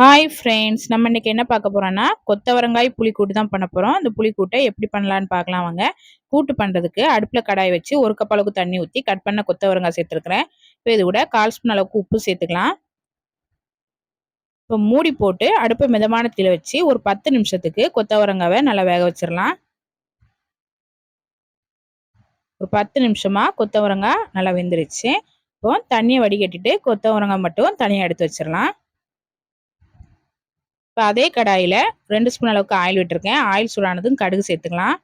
Hi friends நம்ம இன்றைக்கி என்ன பார்க்க போகிறோன்னா கொத்தவரங்காய் புளிக்கூட்டு தான் பண்ண போகிறோம் அந்த புளிக்கூட்டை எப்படி பண்ணலான்னு பார்க்கலாம் வாங்க. கூட்டு பண்ணுறதுக்கு அடுப்பில் கடாய் வச்சு ஒரு கப் அளவுக்கு தண்ணி ஊற்றி கட் பண்ண கொத்தவரங்காய் சேர்த்துருக்குறேன். இப்போ இது கூட கால் ஸ்பூன் அளவுக்கு உப்பு சேர்த்துக்கலாம். இப்போ மூடி போட்டு அடுப்பை மிதமான தீல வச்சு ஒரு பத்து நிமிஷத்துக்கு கொத்தவரங்காவை நல்லா வேக வச்சிடலாம். ஒரு பத்து நிமிஷமாக கொத்தவரங்காய் நல்லா வெந்துருச்சு. இப்போ தண்ணியை வடிகட்டிட்டு கொத்தவரங்காய் மட்டும் தனியாக எடுத்து வச்சிடலாம். இப்போ அதே கடாயில் ரெண்டு ஸ்பூன் அளவுக்கு ஆயில் விட்டுருக்கேன். ஆயில் சூடானதும் கடுகு சேர்த்துக்கலாம்.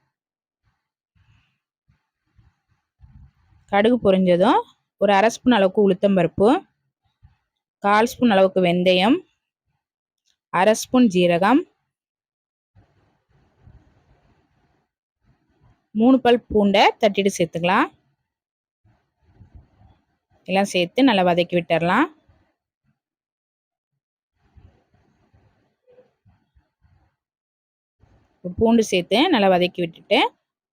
கடுகு பொரிஞ்சதும் ஒரு அரை ஸ்பூன் அளவுக்கு உளுத்தம்பருப்பு கால் ஸ்பூன் அளவுக்கு வெந்தயம் அரை ஸ்பூன் ஜீரகம் மூணு பல் பூண்டை தட்டிட்டு சேர்த்துக்கலாம். எல்லாம் சேர்த்து நல்லா வதக்கி விட்டுடலாம் பூண்டு சேர்த்து நல்லா வதக்கி விட்டுட்டு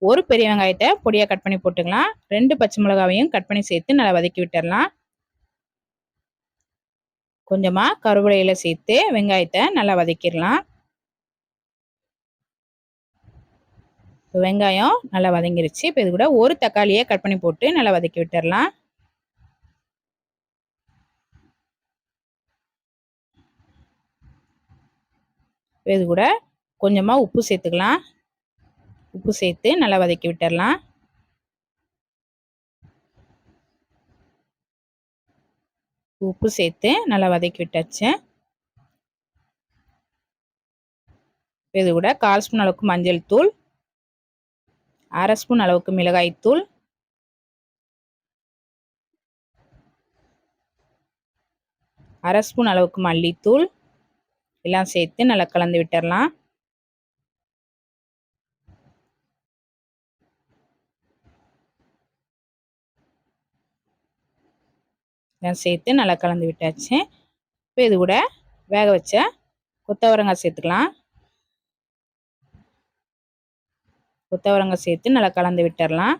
ஒரு பெரிய வெங்காயத்தை பொடியாக கட் பண்ணி போட்டுக்கலாம். ரெண்டு பச்சை மிளகாவையும் கட் பண்ணி சேர்த்து நல்லா வதக்கி விட்டுடலாம் கொஞ்சமாக கருவேலையில் சேர்த்து வெங்காயத்தை நல்லா வதக்கிடலாம். வெங்காயம் நல்லா வதங்கிருச்சு. இப்போ இது கூட ஒரு தக்காளியை கட் பண்ணி போட்டு நல்லா வதக்கி விட்டுடலாம் இது கூட கொஞ்சமாக உப்பு சேர்த்துக்கலாம். உப்பு சேர்த்து நல்லா வதக்கி விட்டுடலாம் உப்பு சேர்த்து நல்லா வதக்கி விட்டாச்சு. இது கூட கால் ஸ்பூன் அளவுக்கு மஞ்சள் தூள் அரை ஸ்பூன் அளவுக்கு மிளகாய் தூள். அரை ஸ்பூன் அளவுக்கு மல்லித்தூள். எல்லாம் சேர்த்து நல்லா கலந்து விட்டுடலாம் சேர்த்து நல்லா கலந்து விட்டாச்சு. இப்போ இது கூட வேக வச்ச கொத்தவரங்காய் சேர்த்துக்கலாம். கொத்தவரங்காய் சேர்த்து நல்லா கலந்து விட்டுடலாம்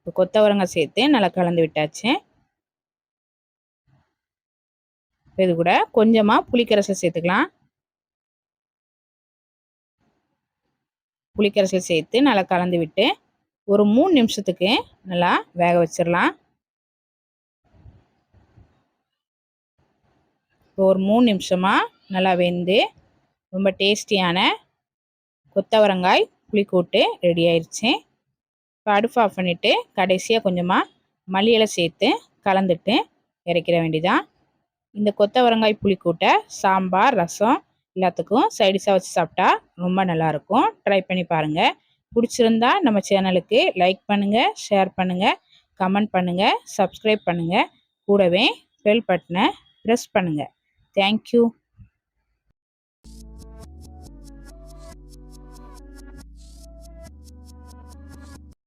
இப்போ கொத்தவரங்காய் சேர்த்து நல்லா கலந்து விட்டாச்சு. இது கூட கொஞ்சமாக புளிக்கரசை சேர்த்துக்கலாம். புளிக்கரைசல் சேர்த்து நல்லா கலந்து விட்டு ஒரு மூணு நிமிஷத்துக்கு நல்லா வேக வச்சிடலாம். ஒரு மூணு நிமிஷமாக நல்லா வெந்து ரொம்ப டேஸ்டியான கொத்தவரங்காய் புளிக்கூட்டு ரெடி ஆயிடுச்சு இப்போ அடுப்பு ஆஃப் பண்ணிவிட்டு கடைசியாக கொஞ்சமாக மல்லியலை சேர்த்து கலந்துட்டு இறக்கிற வேண்டிதான் இந்த கொத்தவரங்காய் புளிக்கூட்டை சாம்பார் ரசம் எல்லாத்துக்கும் சைடிஷாக வச்சு சாப்பிட்டா ரொம்ப நல்லாயிருக்கும். ட்ரை பண்ணி பாருங்கள் பிடிச்சிருந்தா நம்ம சேனலுக்கு லைக் பண்ணுங்கள் ஷேர் பண்ணுங்கள் கமெண்ட் பண்ணுங்கள் சப்ஸ்கிரைப் பண்ணுங்கள் கூடவே பெல் பட்டனை ப்ரெஸ் பண்ணுங்கள் தேங்க்யூ